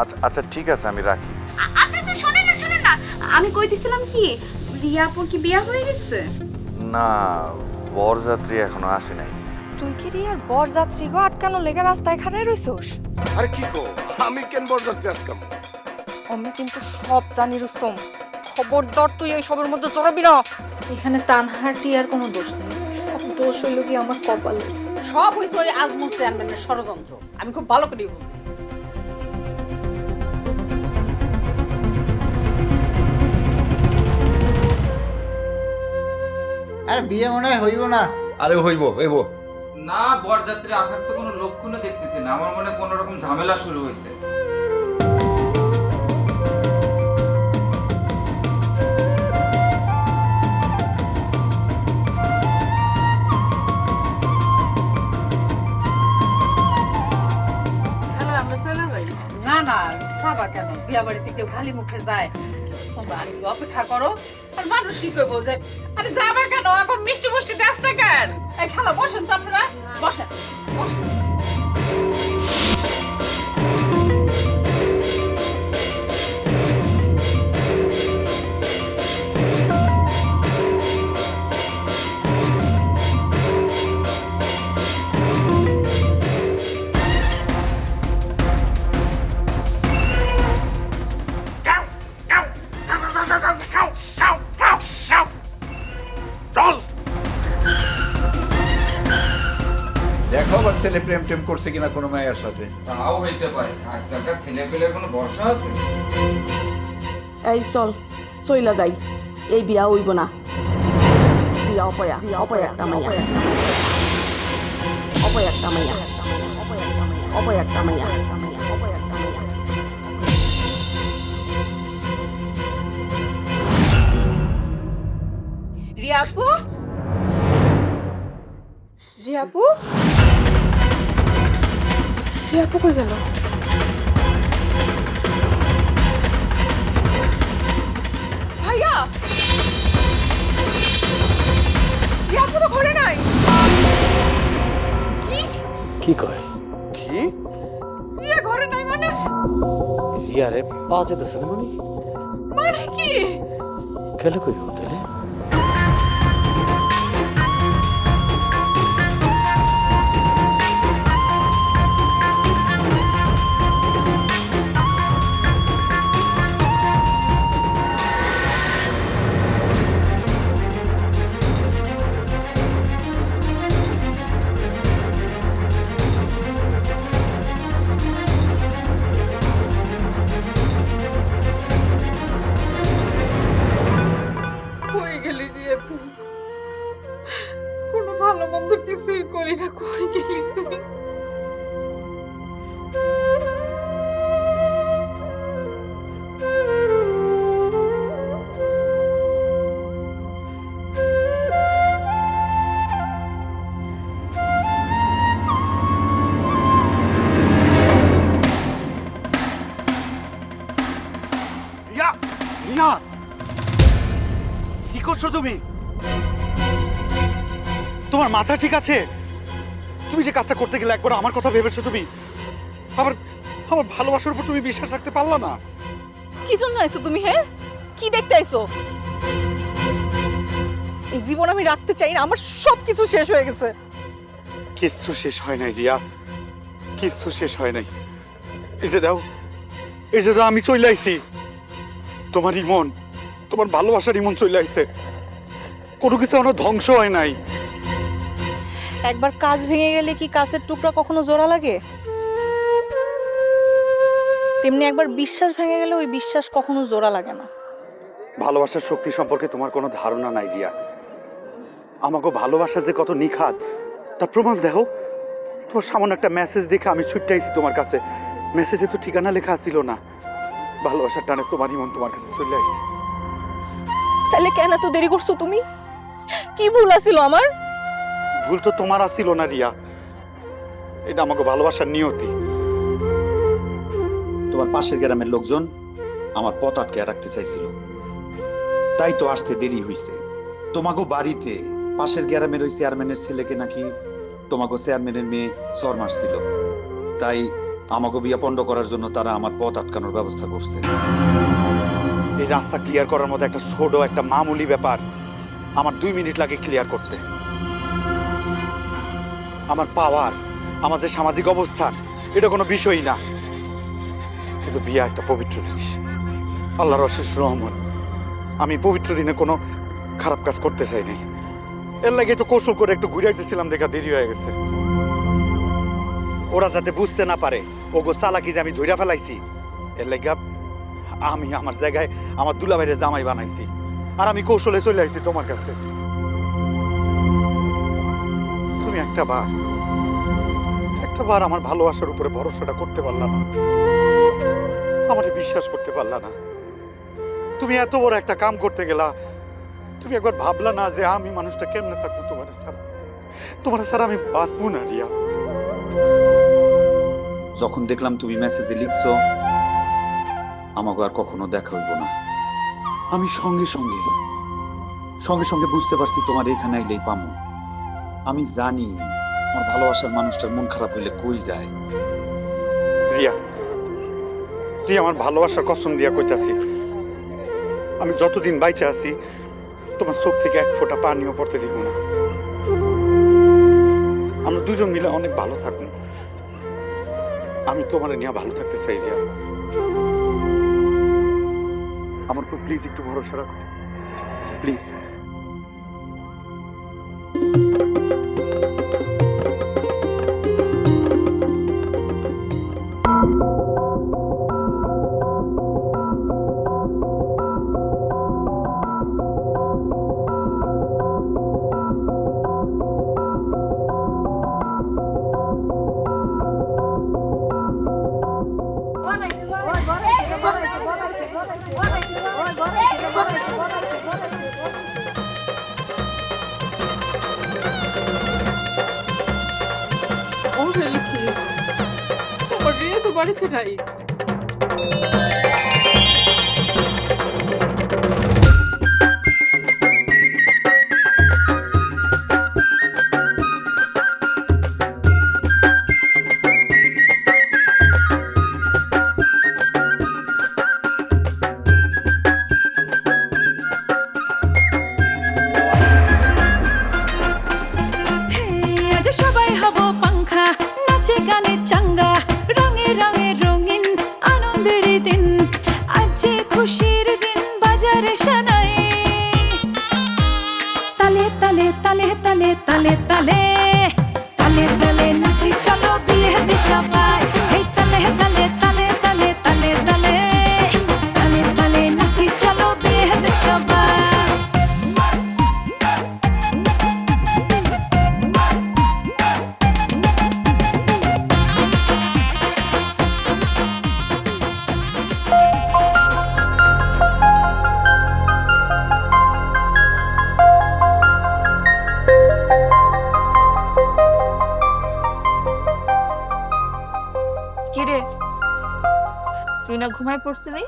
আচ্ছা আচ্ছা ঠিক আছে আমি রাখি। আচ্ছা আচ্ছা শোনেন না শোনেন না। আমি কই দিছিলাম কি রিয়াপুর কি বিয়া হয়ে গেছে? না বরযাত্রী এখনও আসে নাই। তুই কি রে আর বর গো আটকানো লেগে রাস্তায় খাড়াই রইছস? আরে কি কো? আমি কেন বরযাত্রী আসলাম আমি কিন্তু সব জানি রুস্তম। খবরদার তুই এই সবের মধ্যে জড়াবি না। এখানে তানহার টিয়ার কোনো দোষ নেই। সব দোষ হইল কি আমার কপালে? সব হয়েছে ওই আজমল চেয়ারম্যানের ষড়যন্ত্র। আমি খুব ভালো করে বুঝি আর বিয়ে মনে হয় হইব না? আরে হইব হইব। না বরযাত্রী আসার তো কোনো লক্ষণও দেখতেছি না। আমার মনে হয় কোনো রকম ঝামেলা শুরু হয়েছে না যাবা কেন? বিয়া বাড়িতে কেউ খালি মুখে যায়। অপেক্ষা করো, আর মানুষ কি করব যে, আরে যাবা কেন? এখন মিষ্টি মুষ্টি ব্যস্ত কেন? এই, খেলা, বসেন তো আপনারা। বসেন। বসেন। ছেলে প্রেম টেম করছে কিনা কোনো মায়ের সাথে? তাও হইতে পারে। আজকালকার ছেলে পেলের কোনো ভরসা আছে? এই চল চইলা যাই। এই বিয়া হইব না। দিয়া অপয়া দিয়া অপয়া একটা মাইয়া। অপয়া একটা মাইয়া। অপয়া একটা মাইয়া। অপয়া মাইয়া রিয়াপু? রিয়াপু রিয়াপু কই গেল? ভাইয়া! রিয়াপু তো ঘরে নাই। কি? কি কয়? কি? রিয়া ঘরে নাই মানে? রিয়া রে পাওয়া যেতেছে না মানে? মানে কি? গেল কই? তোমার মাথা ঠিক আছে? তুমি যে কাজটা করতে গেলে একবার আমার কথা ভেবেছো তুমি আবার আমার ভালোবাসার উপর তুমি বিশ্বাস রাখতে পারলা না। কি জন্য আইছো তুমি হ্যাঁ কি দেখতে আইছো? এই জীবন আমি রাখতে চাই না আমার সব কিছু শেষ হয়ে গেছে। কিচ্ছু শেষ হয় নাই রিয়া কিচ্ছু শেষ হয় নাই। এই যে দাও এই যে দাও আমি চলে আইছি। তোমার ইমন তোমার ভালোবাসার ইমন চলে আইছে। কোনো কিছু এখনও ধ্বংস হয় নাই। একবার কাজ ভেঙে গেলে কি কাছের টুকরা কখনো জোড়া লাগে? তেমনি একবার বিশ্বাস ভেঙে গেলে ওই বিশ্বাস কখনো জোড়া লাগে না। ভালোবাসার শক্তি সম্পর্কে তোমার কোনো ধারণা নাই রিয়া। আমাকে ভালোবাসা যে কত নিখাত তার প্রমাণ দেখো। তোমার সামান্য একটা মেসেজ দেখে আমি ছুটতে আইছি তোমার কাছে। মেসেজে তো ঠিকানা লেখা ছিল না। ভালোবাসার টানে তোমার ইমন তোমার কাছে চলে আইছি। তাহলে কেন এত দেরি করছ তুমি? কি ভুল আছিল আমার? ভুল তো তোমার আসিল না রিয়া। এটা আমাকে ভালোবাসার নিয়তি। তোমার পাশের গ্রামের লোকজন আমার পথ আটকে রাখতে চাইছিল। তাই তো আসতে দেরি হইছে। তোমাকে বাড়িতে পাশের গ্রামের ওই চেয়ারম্যানের ছেলেকে নাকি তোমাকে চেয়ারম্যানের মেয়ে সর মারছিল। তাই আমাকে বিয়া পণ্ড করার জন্য তারা আমার পথ আটকানোর ব্যবস্থা করছে। এই রাস্তা ক্লিয়ার করার মতো একটা ছোট একটা মামুলি ব্যাপার। আমার দুই মিনিট লাগে ক্লিয়ার করতে। আমার পাওয়ার, আমার যে সামাজিক অবস্থান এটা কোনো বিষয়ই না। কিন্তু বিয়া একটা পবিত্র জিনিস। আল্লাহর অশেষ রহমত। আমি পবিত্র দিনে কোনো খারাপ কাজ করতে চাই নাই। এর লাগে তো কৌশল করে একটু ঘুরে দিছিলাম দেখা দেরি হয়ে গেছে। ওরা যাতে বুঝতে না পারে, ওগো চালাকি যে আমি ধইরা ফেলাইছি, এর লাগে আমি আমার জায়গায় আমার দুলাভাইরে জামাই বানাইছি। আর আমি কৌশলে চলে আসছি তোমার কাছে। তুমি একটা বার। একটা বার আমার ভালোবাসার উপরে ভরসাটা করতে পারলাম না। আমারে বিশ্বাস করতে পারলা না। তুমি এত বড় একটা কাম করতে গেলা। তুমি একবার ভাবলা না যে আমি মানুষটা কেমনে থাকব তোমার ছাড়া? তোমার ছাড়া আমি বাঁচবো না, রিয়া। যখন দেখলাম তুমি মেসেজে লিখছো আমাকে আর কখনো দেখা হইব না। আমি সঙ্গে সঙ্গে সঙ্গে সঙ্গে বুঝতে পারছি তোমার এখানে আইলেই পামো। আমি জানি আমার ভালোবাসার মানুষটার মন খারাপ হইলে কই যায়। রিয়া রিয়া, আমার ভালোবাসার কসম দিয়া কইতাছি। আমি যতদিন বাইচে আছি, তোমার চোখ থেকে এক ফোঁটা পানিও পড়তে দিব না। আমরা দুজন মিলে অনেক ভালো থাকব। আমি তোমার নিয়ে ভালো থাকতে চাই, রিয়া। আমার উপর প্লিজ একটু ভরসা রাখো। প্লিজ বাড়িতে যাই ঘুমাই পড়ছিলি?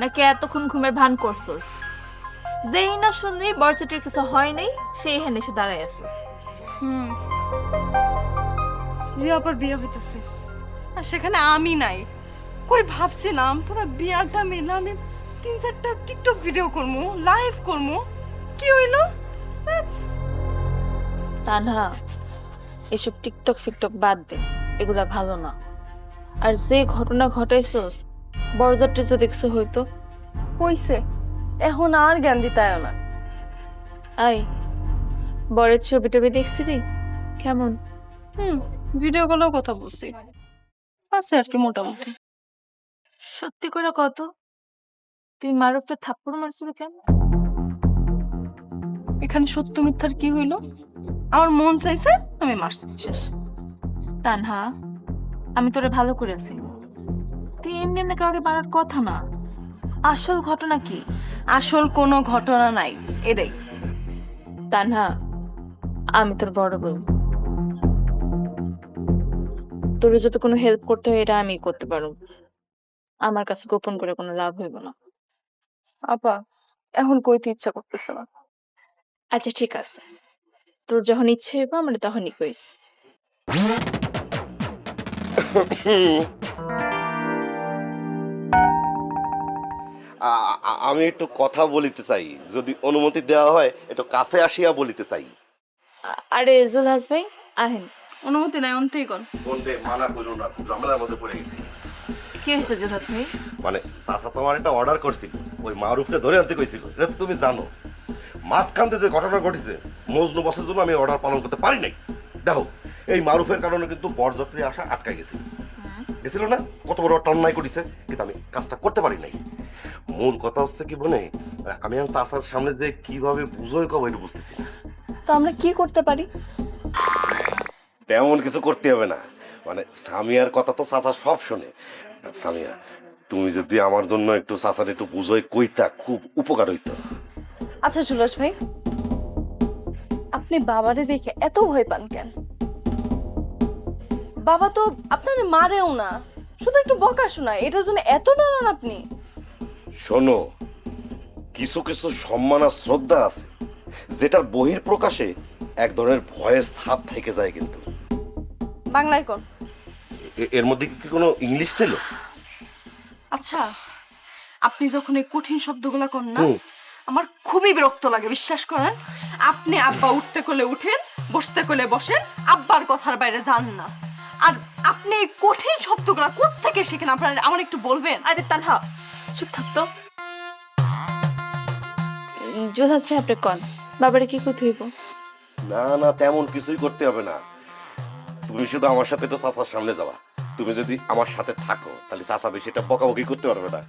নাকি এতক্ষণ ঘুমের ভান করছস? যেই না শুনলি বরচটির কিছু হয় নাই সেই হেনে এসে দাঁড়াই আসছিস হুম। রিয়া আবার বিয়ে হইতেছে। আর সেখানে আমি নাই। কই ভাবছিলাম তোরা বিয়ারটা মিলে আমি তিন চারটা টিকটক ভিডিও করমু লাইভ করমু। কি হইল? তা না এসব টিকটক ফিকটক বাদ দে এগুলা ভালো না। আর যে ঘটনা ঘটাইছস বরযাত্রী যদি কিছু হইতো। হইছে। এখন আর জ্ঞান দিতায় না। আই বরের ছবি টবি দেখছিলি? কেমন? হুম ভিডিও কলেও কথা বলছি। আছে আর কি মোটামুটি। সত্যি করে কত তুই মারুফে থাপ্পড় মারছিলি কেন? এখানে সত্য মিথ্যার কি হইল? আমার মন চাইছে আমি মারছি শেষ। তানহা আমি তোরে ভালো করেছি তুই এমনি এমনি কাউকে মারার কথা না। আসল ঘটনা কি? আসল কোনো ঘটনা নাই এটাই। না আমি তোর বড় বউ। তোর যদি কোনো হেল্প করতে হয় এটা আমি করতে পারো আমার কাছে গোপন করে কোনো লাভ হইব না। আপা এখন কইতে ইচ্ছা করতেছে না। আচ্ছা ঠিক আছে। তোর যখন ইচ্ছে হইব আমরা তখনই কইস। আমি একটু কথা বলিতে চাই। যদি অনুমতি দেওয়া হয় একটু কাছে আসিয়া বলিতে চাই। আরে জুলহাস ভাই আহেন। অনুমতি নাই অন্তেই কর। বলবে মানা করো না ঝামেলার মধ্যে পড়ে গেছি। কি হয়েছে জুলহাস ভাই? মানে চাচা তোমার একটা অর্ডার করছিল ওই মারুফটা ধরে আনতে কইছিল এটা তো তুমি জানো। মাঝখানতে যে ঘটনা ঘটেছে মজনু বসের জন্য আমি অর্ডার পালন করতে পারি নাই। দেখো এই মারুফের কারণে কিন্তু বরযাত্রী আসা আটকাই গেছে। গেছিল না? কত বড় একটা অন্যায় করেছে কিন্তু আমি কাজটা করতে পারি নাই। মূল কথা হচ্ছে কি বনে আমি আমার চাচার সামনে যে কীভাবে বুঝোই কব এটা বুঝতেছি না। তো আমরা কি করতে পারি? তেমন কিছু করতে হবে না। মানে সামিয়ার কথা তো চাচা সব শোনে। সামিয়া তুমি যদি আমার জন্য একটু চাচার একটু বুঝোই কইতা খুব উপকার হইতো। আচ্ছা জুলাস ভাই আপনি বাবারে দেখে এত ভয় পান কেন? বাবা তো আপনার মারেও না। শুধু একটু বকা শোনায় এটার জন্য এত ডরান আপনি। শোনো কিছু কিছু সম্মান আর শ্রদ্ধা আছে যেটার বহির প্রকাশে এক ধরনের ভয়ের ছাপ থেকে যায় কিন্তু। বাংলায় কোন? এ- এর মধ্যে কি কোনো ইংলিশ ছিল? আচ্ছা আপনি যখন এই কঠিন শব্দগুলো করেন না হুম। আমার খুবই বিরক্ত লাগে বিশ্বাস করেন। আপনি আব্বা উঠতে কোলে উঠেন বসতে কোলে বসেন আব্বার কথার বাইরে যান না। আর আপনি এই কঠিন শব্দগুলো কোত্থেকে শিখেন? আপনার আমার একটু বলবেন? আরে তানহা চুপ থাকতো জুলহাস ভাই আপনি কন? বাবারে কি করতে হইব? না না তেমন কিছুই করতে হবে না। তুমি শুধু আমার সাথে একটু চাচার সামনে যাবা। তুমি যদি আমার সাথে থাকো তাহলে চাচা বেশি এটা বকাবকি করতে পারবে না।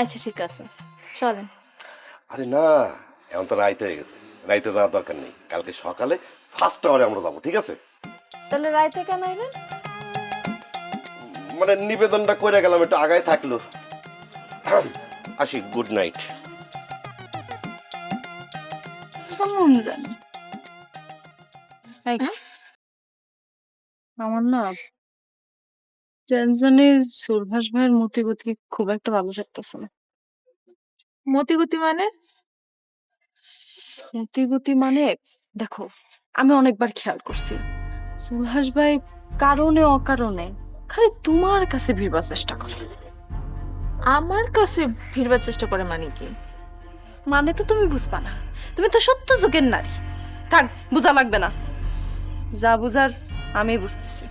আচ্ছা ঠিক আছে। চলেন। আরে না এখন তো রাইতে হয়ে গেছে। রাইতে যাওয়ার দরকার নেই। কালকে সকালে ফার্স্ট আওয়ারে আমরা যাব ঠিক আছে? তাহলে রাইতে কেন আইলেন? মানে নিবেদনটা করে গেলাম একটু আগায় থাকল। আসি গুড নাইট এই, আমার না টেনশনে সুরভাস ভাইয়ের মতিগতি খুব একটা ভালো লাগতেছে না। মতিগতি মানে? মতিগতি মানে দেখো আমি অনেকবার খেয়াল করছি। সুভাষ ভাই কারণে অকারণে খালি তোমার কাছে ভিড়বার চেষ্টা করে। আমার কাছে ফিরবার চেষ্টা করে মানে কি? মানে তো তুমি বুঝবা না। তুমি তো সত্য যুগের নারী। থাক, বোঝা লাগবে না। যা বুঝার আমি বুঝতেছি।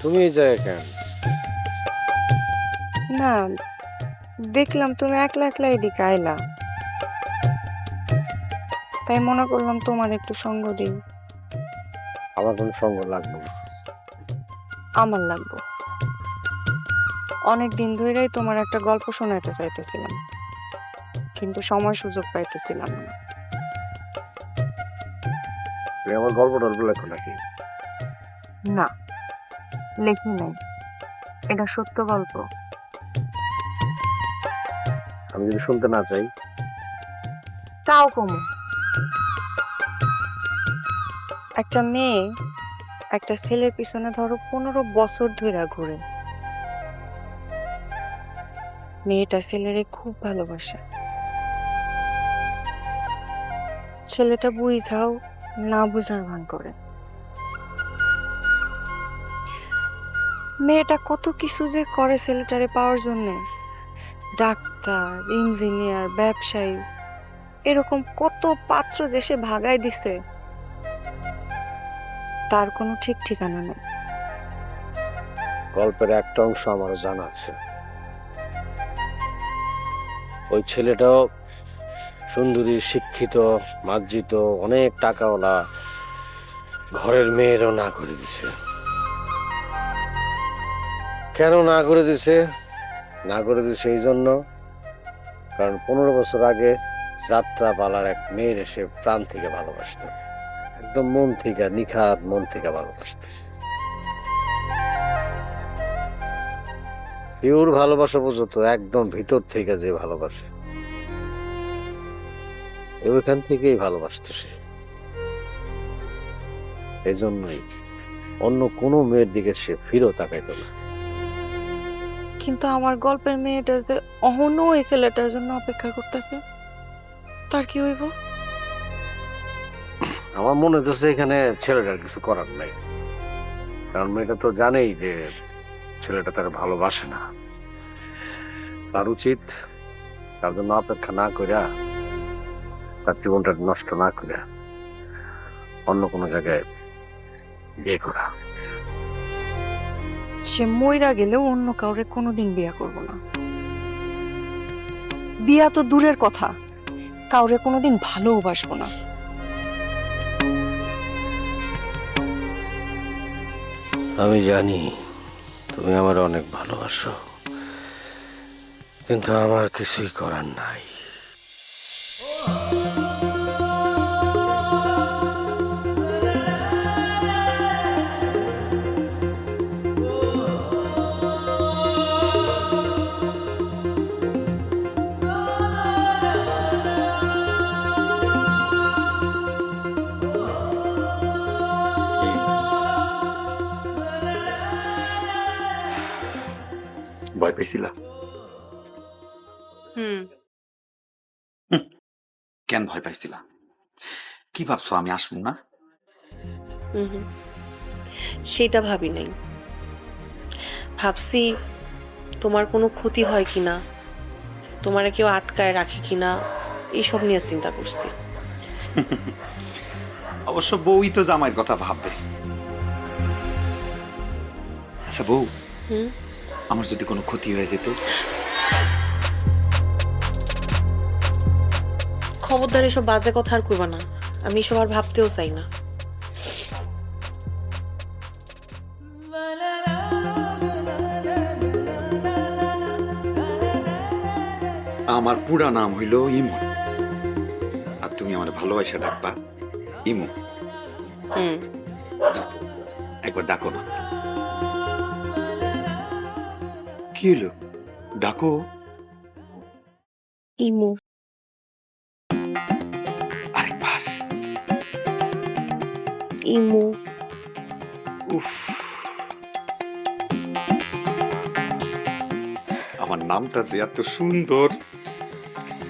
তুমি এই জায়গায় কেন? না দেখলাম তুমি একলা একলা এদিকে আইলা। তাই মনে করলাম তোমার একটু সঙ্গ দিই। আমার কোনো সঙ্গ লাগবে না। আমার লাগবে। অনেক দিন ধরেই তোমার একটা গল্প শোনাইতে চাইতেছিলাম কিন্তু সময় সুযোগ পাইতেছিলাম না। আমার গল্প টল্প লেখো নাকি? না। লেখি নাই। এটা সত্য গল্প। আমি যদি শুনতে না চাই। তাও কমো। একটা মেয়ে একটা ছেলের পিছনে ধরো পনেরো বছর ধরে ঘুরে। মেয়েটা ছেলেরে খুব ভালোবাসে। ছেলেটা বুঝাও না বুঝার ভান করে। মেয়েটা কত কিছু যে করে ছেলেটারে পাওয়ার জন্যে। ডাক্তার, ইঞ্জিনিয়ার, ব্যবসায়ী, এরকম কত পাত্র যে সে ভাগায় দিছে। তার কোনো ঠিক ঠিকানা নেই। গল্পের একটা অংশ আমারও জানা আছে। ওই ছেলেটাও সুন্দরী, শিক্ষিত, মার্জিত, অনেক টাকাওয়ালা, ঘরের মেয়েরও না করে দিছে। কেন না করে দিছে? না করে দিছে এই জন্য। কারণ পনেরো বছর আগে যাত্রা পালার এক মেয়ের এসে প্রাণ থেকে ভালোবাসত। একদম মন থেকে, নিখাত মন থেকে ভালোবাসত। পিওর ভালোবাসা বুঝতো একদম ভিতর থেকে যে ভালোবাসে। ওইখান থেকেই ভালোবাসতো সে। এই জন্যই অন্য কোনো মেয়ের দিকে সে ফিরেও তাকাইতো না। কিন্তু আমার গল্পের মেয়েটা যে অহনও এই ছেলেটার জন্য অপেক্ষা করতেছে, তার কি হইব? আমার মনে হচ্ছে এখানে ছেলেটার কিছু করার নাই। কারণ মেয়েটা তো জানেই যে ছেলেটা তার ভালোবাসে না। তার উচিত তার জন্য অপেক্ষা না করিয়া তার জীবনটা নষ্ট না করিয়া অন্য কোনো জায়গায় বিয়ে করা। সে মইরা গেলেও অন্য কাউরে কোনোদিন বিয়া করব না। বিয়া তো দূরের কথা, কাউরে কোনোদিন ভালোবাসবো না। আমি জানি তুমি আমার অনেক ভালোবাসো, কিন্তু আমার কিছুই করার নাই। ভয় পেয়েছিলা হুম। কেন ভয় পাইছিলা? কি ভাবছ আমি আসব না? হুম। সেটা ভাবি নাই। ভাবছি তোমার কোনো ক্ষতি হয় কিনা? তোমার কেউ আটকায় রাখে কিনা? এইসব নিয়ে চিন্তা করছি। অবশ্য বউই তো জামাইয়ের কথা ভাববে। আচ্ছা বউ। হুম? আমার যদি কোনো ক্ষতি হয়ে যেত। খবরদার এসব বাজে কথা আর করবা না। আমি এসব আর ভাবতেও চাই না। আমার পুরা নাম হইল ইমন। আর তুমি আমার ভালোবাসা ডাকবা। ইমু হুম। একবার ডাকো না। কি হলো? ডাকো। ইমু। আরেকবার ইমু। উফ। আমার নামটা যে এত সুন্দর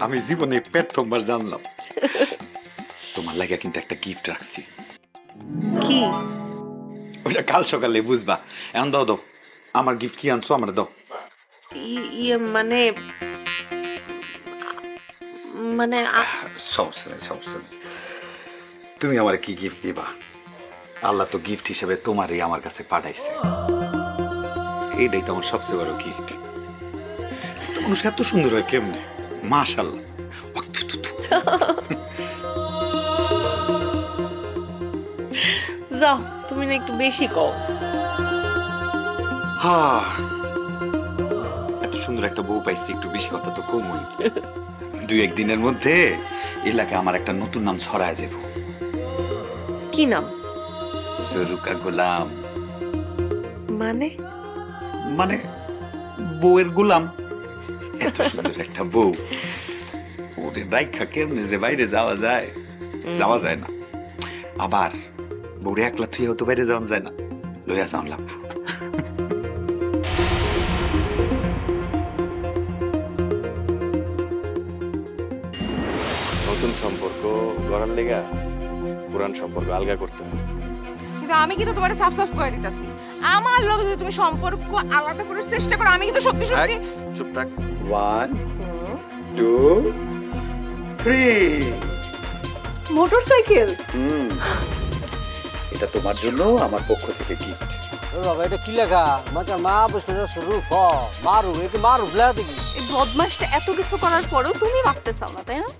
আমি জীবনে প্রথমবার জানলাম। তোমার লাগে কিন্তু একটা গিফট রাখছি। কি? ওটা কাল সকালে বুঝবা। এখন দাও দাও। আমার গিফট কি আনছো? আমার দাও। ইয়ে মানে মানে সমস্যা নেই সমস্যা নেই। তুমি আমার কি গিফট দিবা? আল্লাহ তো গিফট হিসেবে তোমারই আমার কাছে পাঠাইছে। এইটাই তো আমার সবচেয়ে বড় গিফট মানুষ এত সুন্দর হয় কেমনে? মাশাল্লাহ যাও তুমি না একটু বেশি কও। হা। এত সুন্দর একটা বউ পাইছি একটু বেশি কথা তো কমই দুই একদিনের মধ্যে এলাকায় আমার একটা নতুন নাম ছড়ায় যাব কি নাম? জরুকা গোলাম। মানে? মানে বউয়ের গোলাম। এত সুন্দর একটা বউ। ওদের রাইখা কেমনে যে বাইরে যাওয়া যায় যাওয়া যায় না। আবার বউরে একলা থুইয়াও তো বাইরে যাওয়া যায় না। লইয়া যাওয়া লাগবো। নতুন সম্পর্ক গড়ার লেগা পুরান সম্পর্ক আলগা করতে হয়। লগে আমি কিন্তু তোমার সাফ সাফ করে দিতেছি। আমার লগে যদি তুমি সম্পর্ক আলাদা করার চেষ্টা করো আমি কিন্তু সত্যি সত্যি চুপ থাক। One two three motorcycle? হুম। এটা তোমার জন্য আমার পক্ষ থেকে গিফট বাবা এটা কি লেখা? মাঝে মা বসে শুরু ক মারু এই মারু দেখি। এই বদমাসটা এত কিছু করার পরেও তুমি ভাবতে চাও না তাই না?